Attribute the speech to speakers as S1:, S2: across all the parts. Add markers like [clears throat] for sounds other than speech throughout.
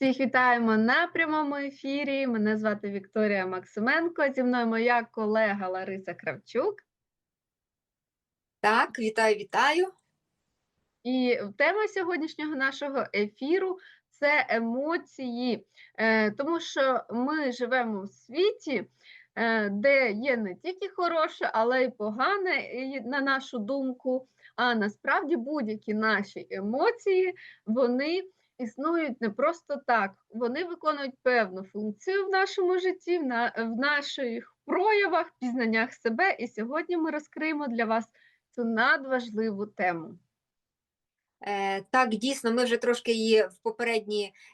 S1: Всіх вітаємо на прямому ефірі. Мене звати Вікторія Максименко. Зі мною моя колега Лариса Кравчук.
S2: Так, вітаю, вітаю.
S1: І тема сьогоднішнього нашого ефіру це емоції, Е, тому що ми живемо в світі, е, де є не тільки хороше, але й погане, на нашу думку. А насправді будь-які наші емоції вони існують не просто так. Вони виконують певну функцію в нашому житті, в, на, в наших проявах, пізнаннях себе. І сьогодні ми розкриємо для вас цю надважливу тему.
S2: Е, так, дійсно, ми вже трошки її в,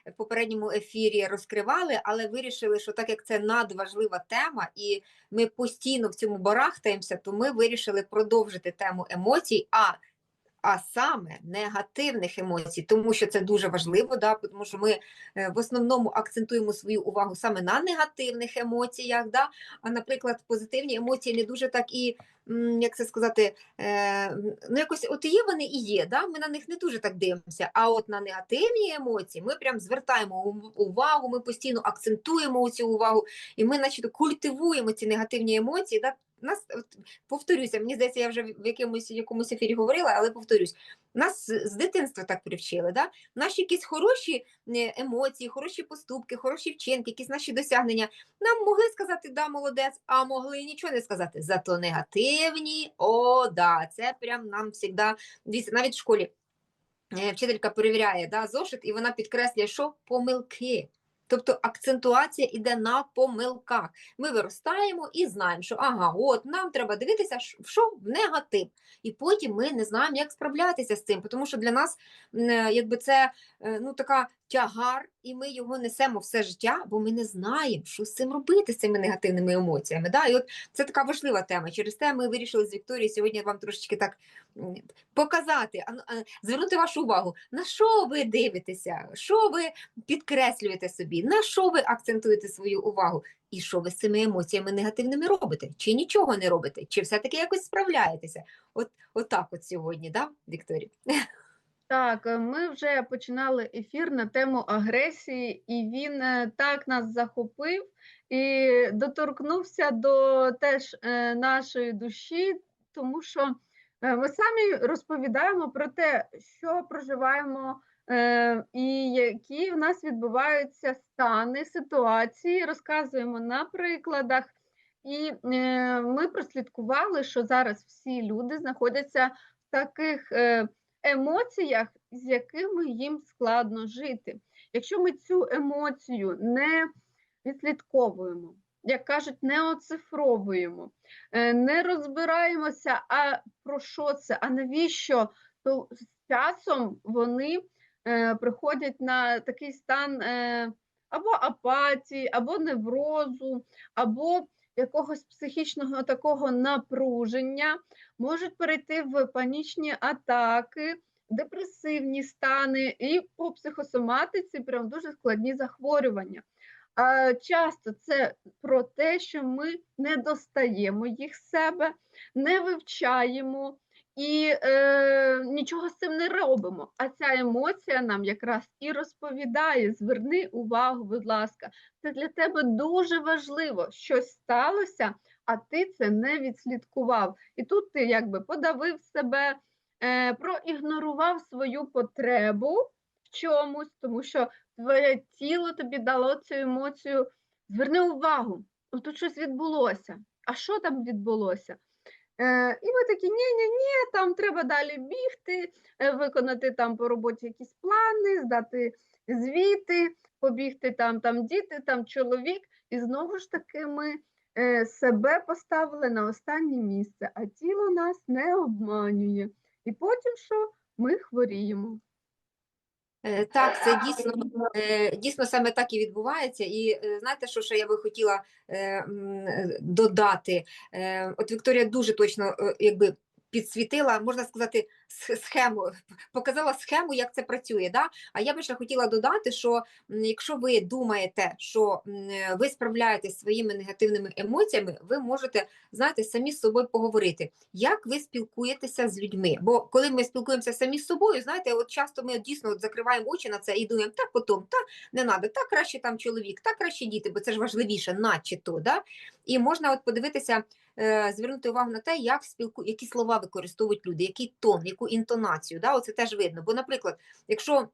S2: в попередньому ефірі розкривали, але вирішили, що так як це надважлива тема, і ми постійно в цьому барахтаємося, то ми вирішили продовжити тему емоцій, а, а саме негативних емоцій, тому що це дуже важливо, да, тому що ми е, в основному акцентуємо свою увагу саме на негативних емоціях. Да, а, наприклад, позитивні емоції не дуже так і. Як це сказати, е, ну якось от є вони і є, да? ми на них не дуже так дивимося. А от на негативні емоції ми прям звертаємо увагу, ми постійно акцентуємо цю увагу, і ми, значить, культивуємо ці негативні емоції. Да? Нас от, повторюся, мені здається, я вже в якомусь якомусь ефірі говорила, але повторюсь, нас з дитинства так привчили. Да? Наші якісь хороші е, емоції, хороші поступки, хороші вчинки, якісь наші досягнення нам могли сказати да, молодець, а могли нічого не сказати. Зато негативні, о, да, це прям нам завжди, дивіться, навіть в школі е, вчителька перевіряє да, зошит, і вона підкреслює, що помилки. Тобто акцентуація йде на помилках. Ми виростаємо і знаємо, що ага, от нам треба дивитися, в що в негатив. І потім ми не знаємо, як справлятися з цим, тому що для нас е, якби це е, ну, така тягар, і ми його несемо все життя, бо ми не знаємо, що з цим робити, з цими негативними емоціями. Да? І от це така важлива тема. Через те ми вирішили з Вікторією сьогодні вам трошечки так показати, ну, звернути вашу увагу, на що ви дивитеся, що ви підкреслюєте собі, на що ви акцентуєте свою увагу, і що ви з цими емоціями негативними робите, чи нічого не робите, чи все-таки якось справляєтеся. От, от так от сьогодні, да, Вікторія?
S1: Так, е, ми вже починали ефір на тему агресії, і він е, так нас захопив і доторкнувся до теж е, нашої душі, тому що ми самі розповідаємо про те, що проживаємо і які в нас відбуваються стани, ситуації, розказуємо на прикладах. І ми прослідкували, що зараз всі люди знаходяться в таких. Емоціях, з якими їм складно жити. Якщо ми цю емоцію не відслідковуємо, як кажуть, не оцифровуємо, е, не розбираємося, а про що це, а навіщо, то з часом вони е, приходять на такий стан е, або апатії, або неврозу, або якогось психічного такого напруження, можуть перейти в панічні атаки, депресивні стани і по психосоматиці прям дуже складні захворювання. Часто це про те, що ми не достаємо їх себе, не вивчаємо і е, нічого з цим не робимо. А ця емоція нам якраз і розповідає: зверни увагу, будь ласка, це для тебе дуже важливо, щось сталося, а ти це не відслідкував. І тут ти якби подавив себе, е, проігнорував свою потребу в чомусь, тому що твоє тіло тобі дало цю емоцію. Зверни увагу, тут щось відбулося. А що там відбулося? Е, і ми такі, ні-ні-ні, там треба далі бігти, е, виконати там по роботі якісь плани, здати звіти, побігти там, там діти, там чоловік. І знову ж таки ми е, себе поставили на останнє місце, а тіло нас не обманює. І потім що? Ми хворіємо.
S2: Е, Так, це дійсно, е, дійсно саме так і відбувається. І е, знаєте, що ще я би хотіла додати? От Вікторія дуже точно якби підсвітила, можна сказати, схему, показала схему, як це працює. Да? А я би ще хотіла додати, що якщо ви думаєте, що ви справляєтесь своїми негативними емоціями, ви можете, знаєте, самі з собою поговорити, як ви спілкуєтеся з людьми. Бо коли ми спілкуємося самі з собою, знаєте, от часто ми дійсно от закриваємо очі на це і думаємо, так потім, та не треба, так краще там чоловік, так краще діти, бо це ж важливіше, наче то. Да? І можна от подивитися, е, звернути увагу на те, як спілку, які слова використовують люди, який тон, яку інтонацію. Да? Оце теж видно. Бо, наприклад, якщо.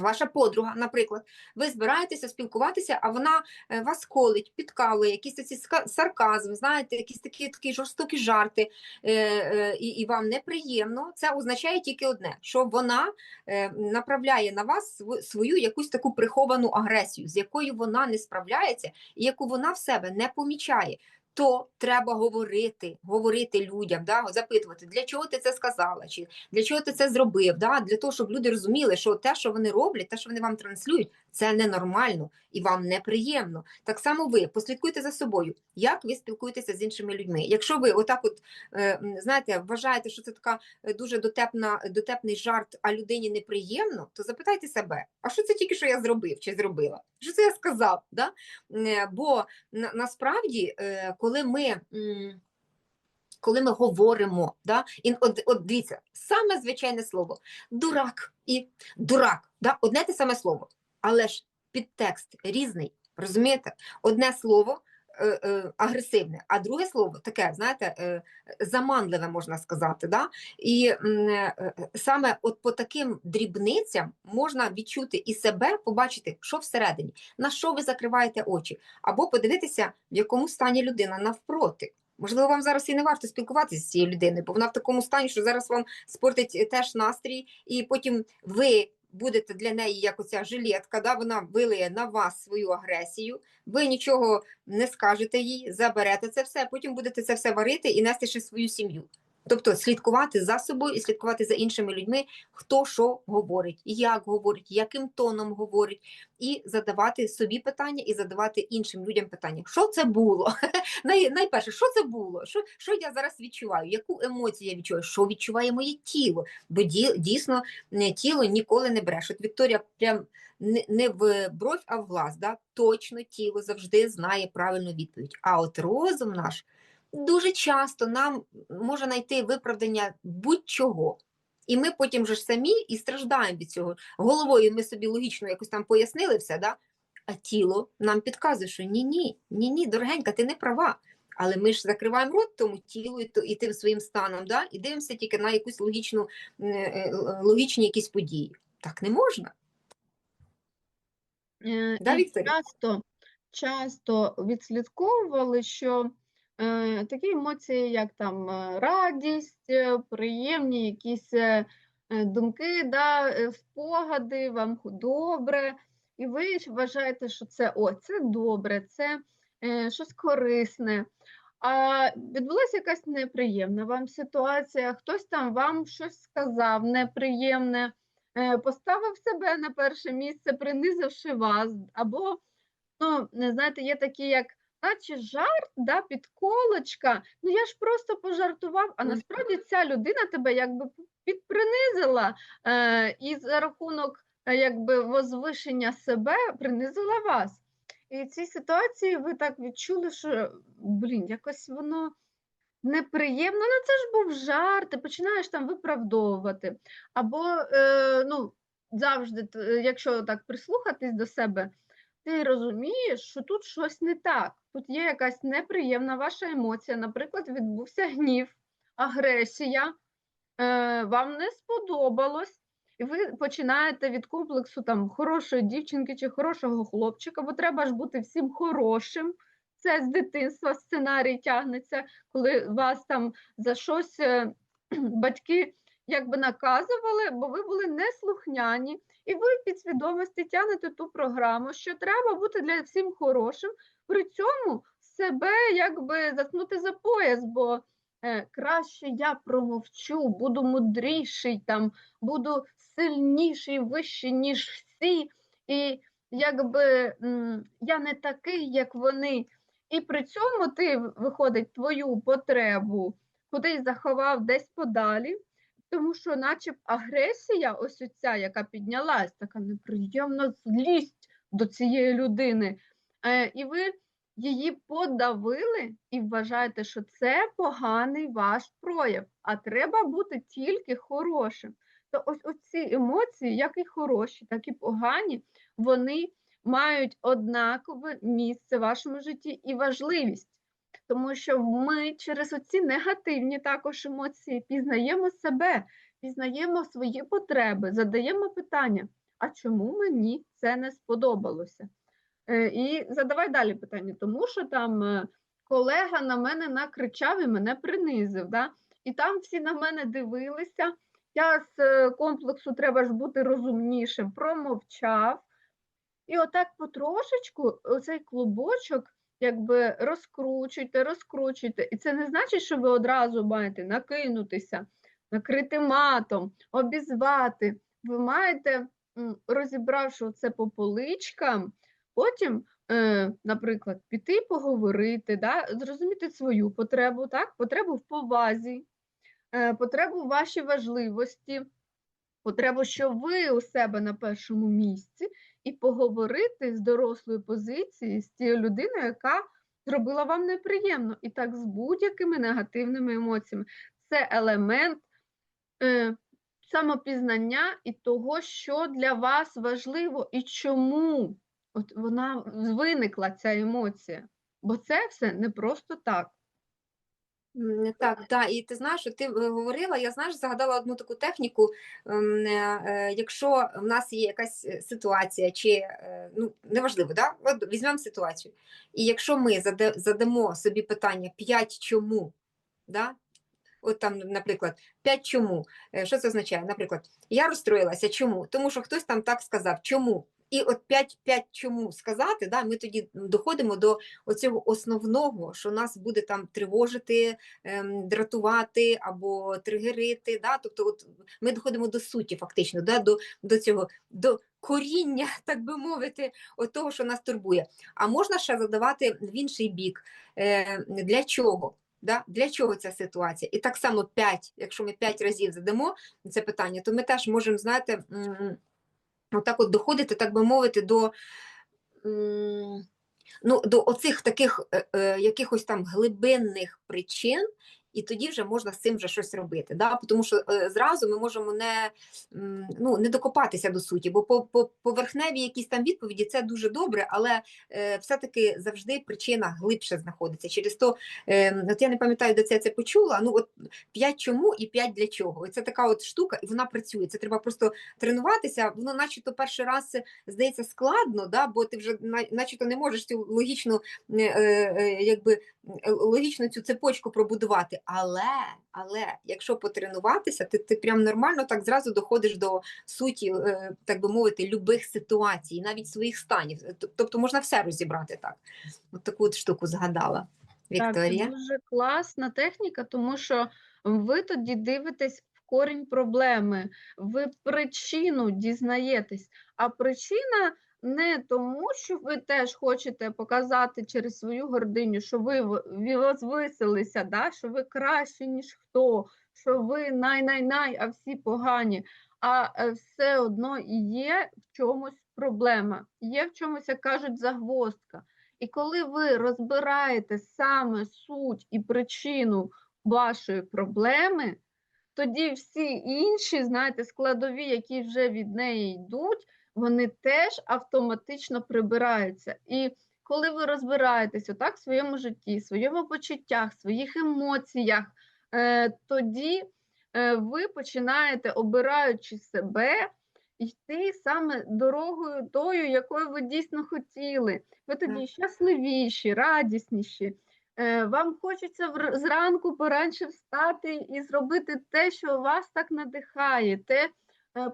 S2: Ваша подруга, наприклад, ви збираєтеся спілкуватися, а вона е, вас колить, підкалує, якісь ці сарказм, знаєте, якісь такі, такі жорстокі жарти, е, е, і, і вам неприємно. Це означає тільки одне: що вона е, направляє на вас св- свою якусь таку приховану агресію, з якою вона не справляється, і яку вона в себе не помічає. То треба говорити, говорити людям, да, запитувати, для чого ти це сказала, чи для чого ти це зробив, да, для того, щоб люди розуміли, що те, що вони роблять, те, що вони вам транслюють, це ненормально і вам неприємно. Так само ви послідкуйте за собою, як ви спілкуєтеся з іншими людьми. Якщо ви отак, от е, знаєте, вважаєте, що це така е, дуже дотепна, дотепний жарт, а людині неприємно, то запитайте себе, а що це тільки що я зробив чи зробила? Що це я сказав? Да? Е, Бо насправді, коли ми. Коли ми говоримо, да? і от, от дивіться, саме звичайне слово дурак і дурак, да? одне те саме слово, але ж підтекст різний, розумієте? Одне слово агресивне, а друге слово таке, знаєте, е, заманливе, можна сказати. Да? І е, е, саме от по таким дрібницям можна відчути і себе, побачити, що всередині, на що ви закриваєте очі, або подивитися, в якому стані людина навпроти. Можливо, вам зараз і не варто спілкуватися з цією людиною, бо вона в такому стані, що зараз вам спортить е, теж настрій, і потім ви будете для неї як оця жилетка, да, вона вилиє на вас свою агресію, ви нічого не скажете їй, заберете це все, потім будете це все варити і нести ще свою сім'ю. Тобто слідкувати за собою і слідкувати за іншими людьми, хто що говорить, як говорить, яким тоном говорить, і задавати собі питання, і задавати іншим людям питання, що це було? [laughs] Най, найперше, що це було? Що, що я зараз відчуваю? Яку емоцію я відчуваю? Що відчуває моє тіло? Бо ді, дійсно тіло ніколи не бреше. От Вікторія прям не в бровь, а в глаз. Да? Точно тіло завжди знає правильну відповідь. А от розум наш дуже часто нам може знайти виправдання будь-чого. І ми потім вже ж самі і страждаємо від цього. Головою ми собі логічно якось там пояснили все, да? а тіло нам підказує, що ні-ні, ні-ні, дорогенька, ти не права. Але ми ж закриваємо рот тому тілу і, і тим своїм станом, да? і дивимося тільки на якусь логічну, е, е, логічні якісь події. Так не можна.
S1: Е,
S2: Да,
S1: часто, часто відслідковували, що е, такі емоції, як там е, радість, е, приємні якісь е, е, думки, да, спогади, вам добре, і ви вважаєте, що це о, це добре, це е, щось корисне. А відбулася якась неприємна вам ситуація, хтось там вам щось сказав неприємне е, поставив себе на перше місце, принизивши вас, або, ну, знаєте, є такі, як, наче жарт, да, підколочка, ну я ж просто пожартував, а насправді ця людина тебе якби підпринизила, е, і за рахунок е, якби возвишення себе принизила вас. І в цій ситуації ви так відчули, що, блін, якось воно неприємно, ну це ж був жарт, ти починаєш там виправдовувати. Або, е, ну, завжди, якщо так прислухатись до себе, ти розумієш, що тут щось не так. Тут є якась неприємна ваша емоція. Наприклад, відбувся гнів, агресія, е, вам не сподобалось. І ви починаєте від комплексу там хорошої дівчинки чи хорошого хлопчика, бо треба ж бути всім хорошим. Це з дитинства сценарій тягнеться, коли вас там за щось е, [clears throat] батьки якби наказували, бо ви були неслухняні, і ви в підсвідомості тягнете ту програму, що треба бути для всім хорошим, при цьому себе якби заткнути за пояс, бо е, краще я промовчу, буду мудріший, там, буду сильніший, вищий, ніж всі, і якби я не такий, як вони. І при цьому ти виходить твою потребу кудись заховав десь подалі, тому що, наче агресія, ось оця, яка піднялась, така неприємна злість до цієї людини, е, і ви її подавили і вважаєте, що це поганий ваш прояв, а треба бути тільки хорошим. То ось оці емоції, як і хороші, так і погані, вони мають однакове місце в вашому житті і важливість. Тому що ми через оці негативні також емоції пізнаємо себе, пізнаємо свої потреби, задаємо питання, а чому мені це не сподобалося? Е, І задавай далі питання, тому що там е, колега на мене накричав і мене принизив. Да? І там всі на мене дивилися. Я з е, комплексу треба ж бути розумнішим, промовчав. І отак потрошечку оцей клубочок якби розкручуйте, розкручуйте. І це не значить, що ви одразу маєте накинутися, накрити матом, обізвати. Ви маєте, розібравши це по поличкам, потім, е, наприклад, піти поговорити, да? зрозуміти свою потребу, так? потребу в повазі, е, потребу в вашій важливості, потребу, що ви у себе на першому місці, і поговорити з дорослої позиції, з тією людиною, яка зробила вам неприємно, і так з будь-якими негативними емоціями. Це елемент е, самопізнання і того, що для вас важливо і чому от вона виникла ця емоція. Бо це все не просто так.
S2: Так, да, і ти знаєш, ти е, говорила, я знаєш, загадала одну таку техніку. е, е, Якщо в нас є якась ситуація, чи ну неважливо, да? От візьмемо ситуацію. І якщо ми задамо собі питання 5 чому, да? От там, наприклад, 5 чому. Що це означає? Наприклад, я розстроїлася. Чому? Тому що хтось там так сказав. Чому? І от 5, 5 чому сказати, да, ми тоді доходимо до оцього основного, що нас буде там тривожити, ем, дратувати або тригерити. Да? Тобто, от ми доходимо до суті, фактично, да? до, до цього, до коріння, [laughs] так би мовити, от того, що нас турбує. А можна ще задавати в інший бік. Е, для чого? Да? Для чого ця ситуація? І так само 5, якщо ми 5 разів задамо це питання, то ми теж можемо, знаєте, отак от доходити, так би мовити, до, ну, до оцих таких е, е, якихось там глибинних причин, і тоді вже можна з цим вже щось робити. Да? Тому що е, зразу ми можемо не, ну, не докопатися до суті, бо по, по поверхневі якісь там відповіді це дуже добре, але е, все-таки завжди причина глибше знаходиться. Через то, е, от я не пам'ятаю, де це це почула. Ну, от 5 чому і 5 для чого. І це така от штука, і вона працює. Це треба просто тренуватися. Воно, начебто, перший раз здається складно, да? бо ти вже на- начебто не можеш цю логічну, е, е, якби е, логічно цю цепочку пробудувати. Але, але якщо потренуватися, ти, ти прям нормально так зразу доходиш до суті, е, так би мовити, любих ситуацій, навіть своїх станів. Тобто можна все розібрати так. От таку от штуку згадала. Вікторія.
S1: Так, це дуже класна техніка, тому що ви тоді дивитесь в корінь проблеми, ви причину дізнаєтесь, а причина не тому, що ви теж хочете показати через свою гординю, що ви возвисилися, да? що ви краще, ніж хто, що ви най-най-най, а всі погані. А е, все одно є в чомусь проблема, є в чомусь, як кажуть, загвоздка. І коли ви розбираєте саме суть і причину вашої проблеми, тоді всі інші, знаєте, складові, які вже від неї йдуть, вони теж автоматично прибираються. І коли ви розбираєтесь отак в своєму житті, в своєму почуттях, в своїх емоціях, е, тоді е, ви починаєте, обираючи себе, йти саме дорогою тою, якою ви дійсно хотіли. Ви тоді
S2: Так.
S1: щасливіші, радісніші. Е, Вам хочеться вр- зранку поранше встати і зробити те, що вас так надихає, те,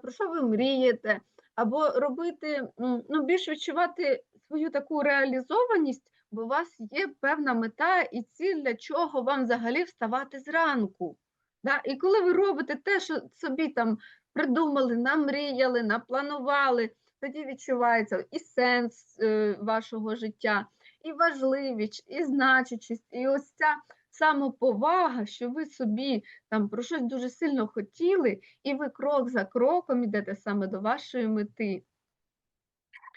S1: про що ви мрієте, або робити, ну, більш відчувати свою таку реалізованість, бо у вас є певна мета і ціль, для чого вам взагалі вставати зранку. Да? І коли ви робите те, що собі там придумали, намріяли, напланували, тоді відчувається і сенс е, вашого життя, і важливість, і значущість, і ось ця самоповага, що ви собі там про щось дуже сильно хотіли, і ви крок за кроком ідете саме до вашої мети.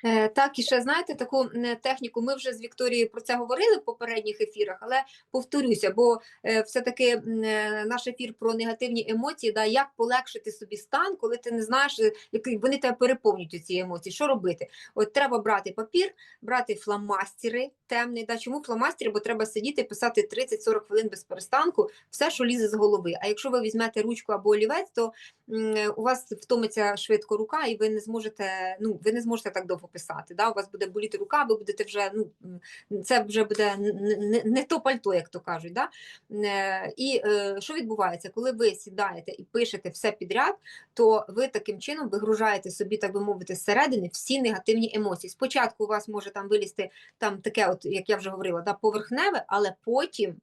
S2: Е, Так, і ще знаєте таку м, техніку. Ми вже з Вікторією про це говорили в попередніх ефірах, але повторюся, бо е, все-таки е, наш ефір про негативні емоції, да, як полегшити собі стан, коли ти не знаєш, е, який вони тебе переповнюють ці емоції. Що робити? От треба брати папір, брати фломастери темний. Да. Чому фломастери? Бо треба сидіти, писати 30-40 хвилин без перестанку, все, що лізе з голови. А якщо ви візьмете ручку або олівець, то у вас втомиться швидко рука, і ви не зможете, ну, ви не зможете так довго писати. Да? У вас буде боліти рука, ви будете вже, ну, це вже буде н- н- не то пальто, як то кажуть. Да? Е, І е, що відбувається, коли ви сідаєте і пишете все підряд, то ви таким чином вигружаєте собі, так би мовити, зсередини всі негативні емоції. Спочатку у вас може там вилізти там таке, от як я вже говорила, да, поверхневе, але потім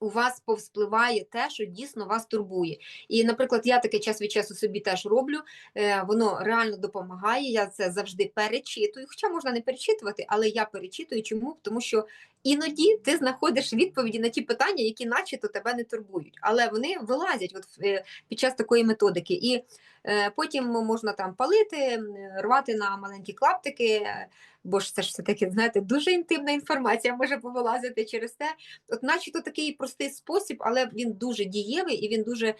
S2: у вас повспливає те, що дійсно вас турбує. І, наприклад, я таке час від часу собі теж роблю, е, воно реально допомагає. Я це завжди перечитую. Хоча можна не перечитувати, але я перечитую. Чому? Тому що іноді ти знаходиш відповіді на ті питання, які начебто тебе не турбують, але вони вилазять от, е, під час такої методики. І е, потім можна там палити, рвати на маленькі клаптики. Бо ж це ж все таки, знаєте, дуже інтимна інформація може повилазити через те. От, начебто такий простий спосіб, але він дуже дієвий і він дуже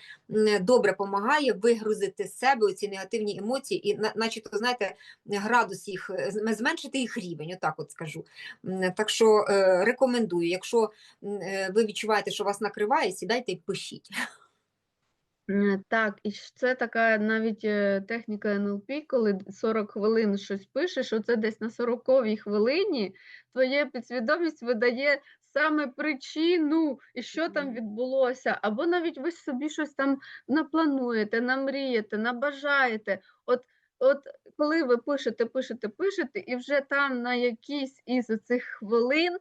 S2: добре допомагає вигрузити з себе ці негативні емоції, і начебто, знаєте, градус їх е, зменшити їх рівень, отак от скажу. Так що е, рекомендую, якщо е, ви відчуваєте, що вас накриває, сідайте і пишіть.
S1: Е, Так, і це така навіть е, техніка НЛП, коли д- 40 хвилин щось пишеш, оце десь на 40-й хвилині твоя підсвідомість видає саме причину, і що там відбулося, або навіть ви собі щось там наплануєте, намрієте, набажаєте. От, от коли ви пишете, пишете, пишете, і вже там на якійсь із цих хвилин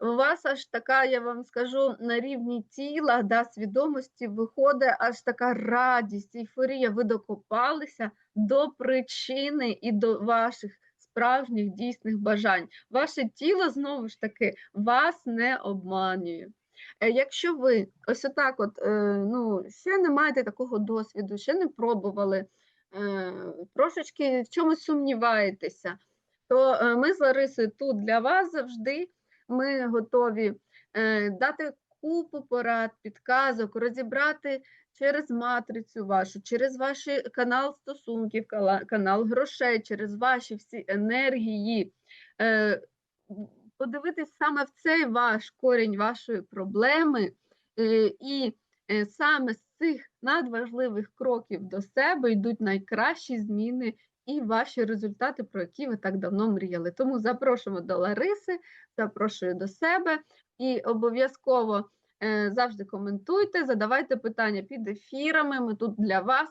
S1: у вас аж така, я вам скажу, на рівні тіла, да, свідомості виходить аж така радість, ейфорія. Ви докопалися до причини і до ваших справжніх дійсних бажань. Ваше тіло знову ж таки вас не обманює. Е, Якщо ви ось отак, от, е, ну, ще не маєте такого досвіду, ще не пробували, трошечки в чомусь сумніваєтеся, то е, ми з Ларисою тут для вас завжди. Ми готові е, дати купу порад, підказок, розібрати через матрицю вашу, через ваш канал стосунків, канал грошей, через ваші всі енергії. Е, Подивитись саме в цей ваш корінь вашої проблеми, е, і е, саме з цих надважливих кроків до себе йдуть найкращі зміни і ваші результати, про які ви так давно мріяли. Тому запрошуємо до Лариси, запрошую до себе і обов'язково е, завжди коментуйте, задавайте питання під ефірами. Ми тут для вас.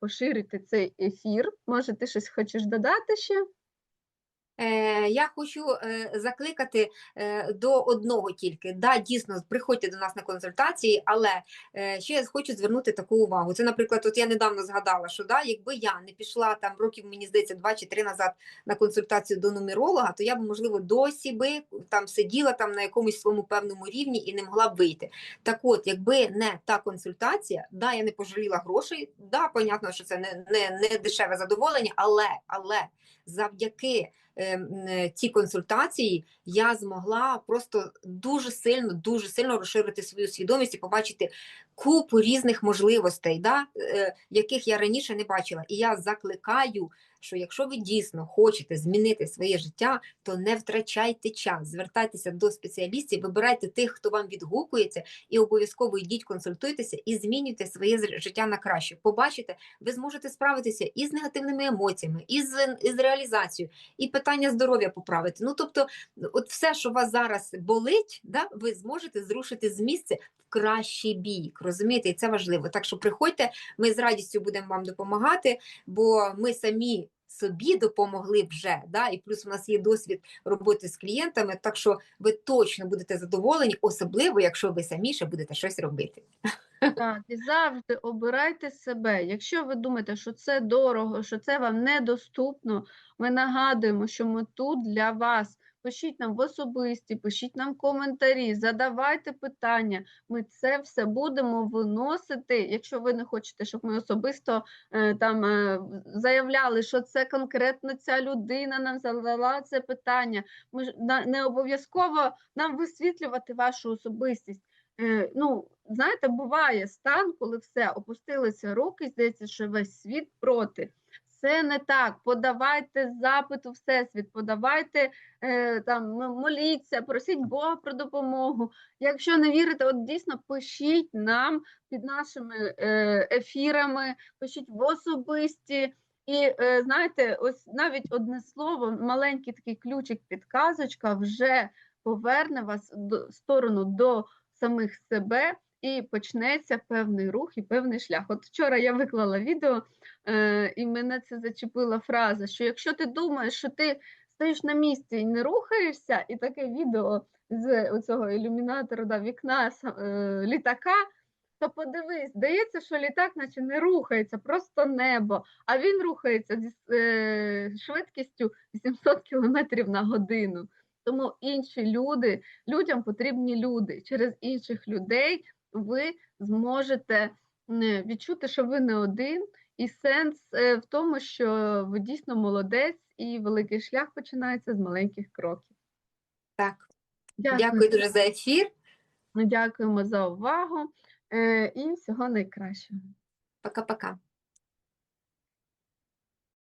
S1: Поширюйте цей ефір. Може, ти щось хочеш додати ще?
S2: Е, я хочу е, закликати е, до одного тільки. Да, дійсно, приходьте до нас на консультації, але ще я хочу звернути таку увагу. Це, наприклад, от я недавно згадала, що да, якби я не пішла там років, мені здається, два чи три назад на консультацію до нумеролога, то я б, можливо, досі би там сиділа там на якомусь своєму певному рівні і не могла б вийти. Так от, якби не та консультація, да, я не пожаліла грошей, да, понятно, що це не, не, не дешеве задоволення, але, але завдяки е, е, ці консультації я змогла просто дуже сильно, дуже сильно розширити свою свідомість і побачити купу різних можливостей, да, е, яких я раніше не бачила. І я закликаю, що якщо ви дійсно хочете змінити своє життя, то не втрачайте час, звертайтеся до спеціалістів, вибирайте тих, хто вам відгукується, і обов'язково йдіть, консультуйтеся і змінюйте своє життя на краще. Побачите, ви зможете справитися і з негативними емоціями, і з, і з реалізацією, і питання здоров'я поправити. Ну тобто, от все, що вас зараз болить, да, ви зможете зрушити з місця кращий бік. Розумієте, і це важливо. Так що приходьте, ми з радістю будемо вам допомагати, бо ми самі. Собі допомогли вже, да, і плюс у нас є досвід роботи з клієнтами, так що ви точно будете задоволені, особливо якщо ви самі ще будете щось робити.
S1: Так, і завжди обирайте себе. Якщо ви думаєте, що це дорого, що це вам недоступно, ми нагадуємо, що ми тут для вас. Пишіть нам в особисті, пишіть нам коментарі, задавайте питання. Ми це все будемо виносити. Якщо ви не хочете, щоб ми особисто е, там е, заявляли, що це конкретно ця людина нам задала це питання. Ми ж не обов'язково нам висвітлювати вашу особистість. Е, ну, знаєте, буває стан, коли все опустилися руки, здається, що весь світ проти. Це не так. Подавайте запит у всесвіт, подавайте е, там, моліться, просіть Бога про допомогу. Якщо не вірите, от дійсно пишіть нам під нашими е, ефірами, пишіть в особисті. І е, знаєте, ось навіть одне слово, маленький такий ключик, підказочка вже поверне вас до сторону до самих себе і почнеться певний рух і певний шлях. От вчора я виклала відео, е, і мене це зачепила фраза, що якщо ти думаєш, що ти стоїш на місці і не рухаєшся, і таке відео з цього ілюмінатора да, вікна е, літака, то подивись, здається, що літак наче не рухається, просто небо, а він рухається зі е, швидкістю 800 км на годину. Тому інші люди, людям потрібні люди. Через інших людей ви зможете е, відчути, що ви не один, і сенс е, в тому, що ви дійсно молодець, і великий шлях починається з маленьких кроків.
S2: Так,
S1: Дякую,
S2: дякую дуже за ефір.
S1: Дякуємо за увагу е, і всього найкращого.
S2: Пока-пока.